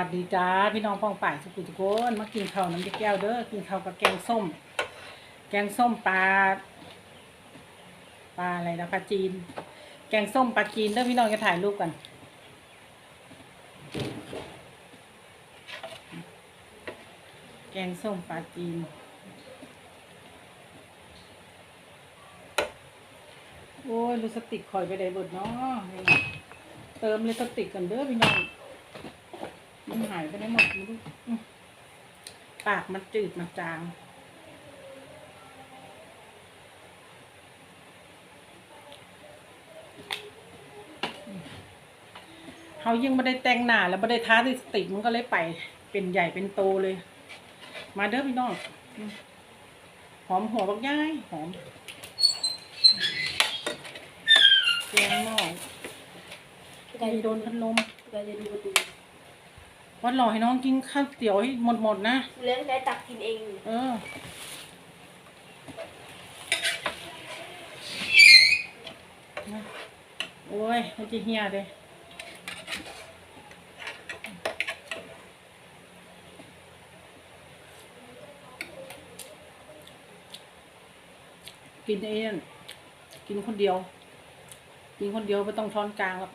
สวัสดีจ้าพี่น้องป้องป่ายสุขุทุกคนมากินข้าวน้ำพริกแก้วเด้อกินข้าวกับแกงส้ม แกงส้มปลาปลาอะไรนะปลาจีน แกงส้มปลาจีนเด้อพี่น้องจะถ่ายรูปกันแกงส้มปลาจีนโอ้ยลิปสติกคอยไปได้เบิดเนาะเติมเลิปสติกกันเด้อพี่น้อง มันหายไปได้หมดไม่รู้อืมปากมันจืดมันจางเขายิ่งไม่ได้แต่งหน้าแล้วไม่ได้ทาลิปสติกมันก็เลยไป เป็นใหญ่เป็นโตเลย มาเด้อพี่น้องอืมหอมหัวบักย่ายหอมแกงหม้อมีโดนพัดลมเราจะดูประตู วันหล่อให้น้องกินข้าวเตี๋ยวให้หมดๆนะเลี้ยงได้ตักกินเองเออ นะโอ้ยมันจะเหี่ยเลยกินเอง กินคนเดียว กินคนเดียวไม่ต้องช้อนกลางหรอก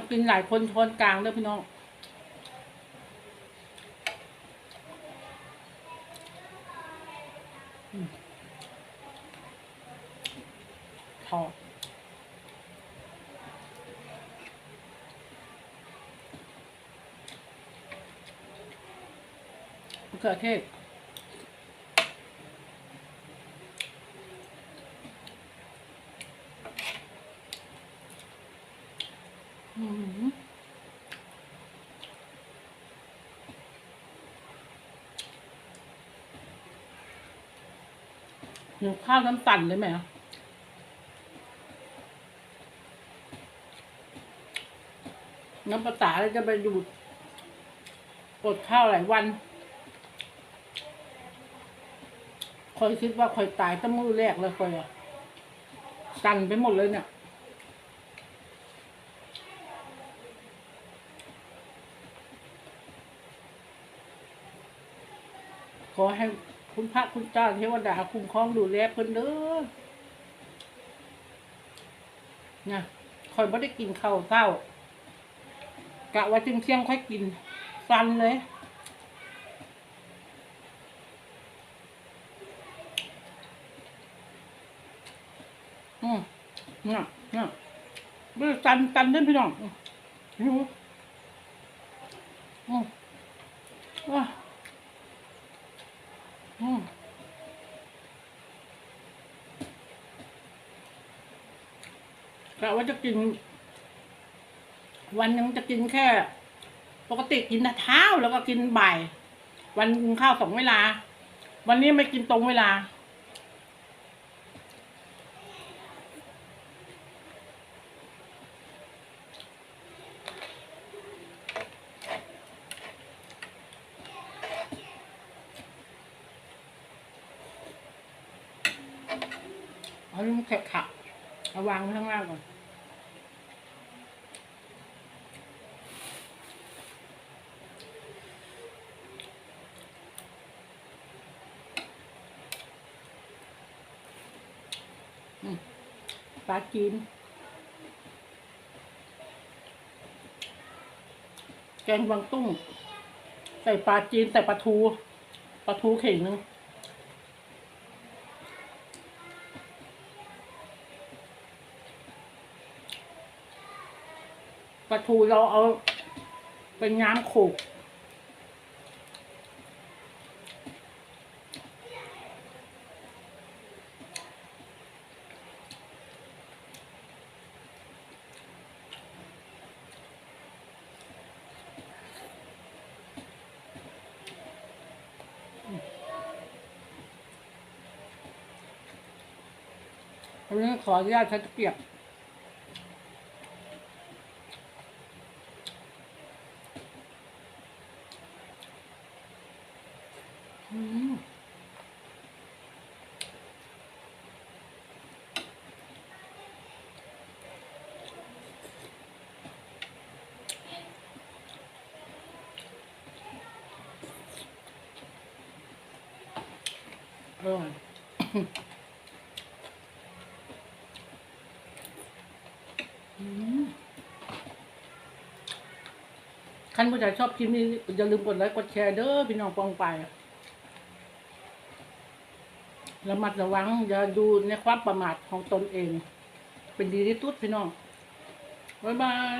ถ้ากินหลายคนช้อนกลางเด้อพี่น้องอืมพอเขือเทศอืม หิวข้าวน้ำปั่นเลยไหมอะน้ำปลาตาเลยจะไปดูดอดข้าวหลายวันคอยคิดว่าคอยตายตั้งมือแรกเลยคอยอะสั่นไปหมดเลยเนี่ยขอให้ คุณพระคุณเจ้าเทวดาคุ้มครองดูแลเพิ่นเด้อนะคอยไม่ได้กินข้าวเช้ากะว่าจึงเที่ยงค่อยกินฟันเลยอืมน่ะน่ะเบื่อจันจันเด้อพี่น้องอืมหิวอืมว้า อืม กะว่าจะกิน วันหนึงจะกินแค่ ปกติกินแต่เช้าแล้วก็กินบ่าย วันกินข้าวสองเวลา วันนี้ไม่กินตรงเวลา เอาลูกแขกขับเอาวางไว้ข้างล่างก่อน ปลาจีน แกงวางตุ้ง ใส่ปลาจีน ใส่ปลาทูปลาทูเข่งหนึ่งปลาทูเราเอาเป็นน้ำโขก ราะฉะนั้นขออนุญาตใช้ตะเกียบอร่อย ท่านผู้ชมชอบคลิปนี้อย่าลืมกดไลค์กดแชร์เด้อพี่น้องปองไปอะระมัดระวังอย่าดูในความประมาทของตนเอง เป็นดีที่สุดพี่น้องบ๊ายบาย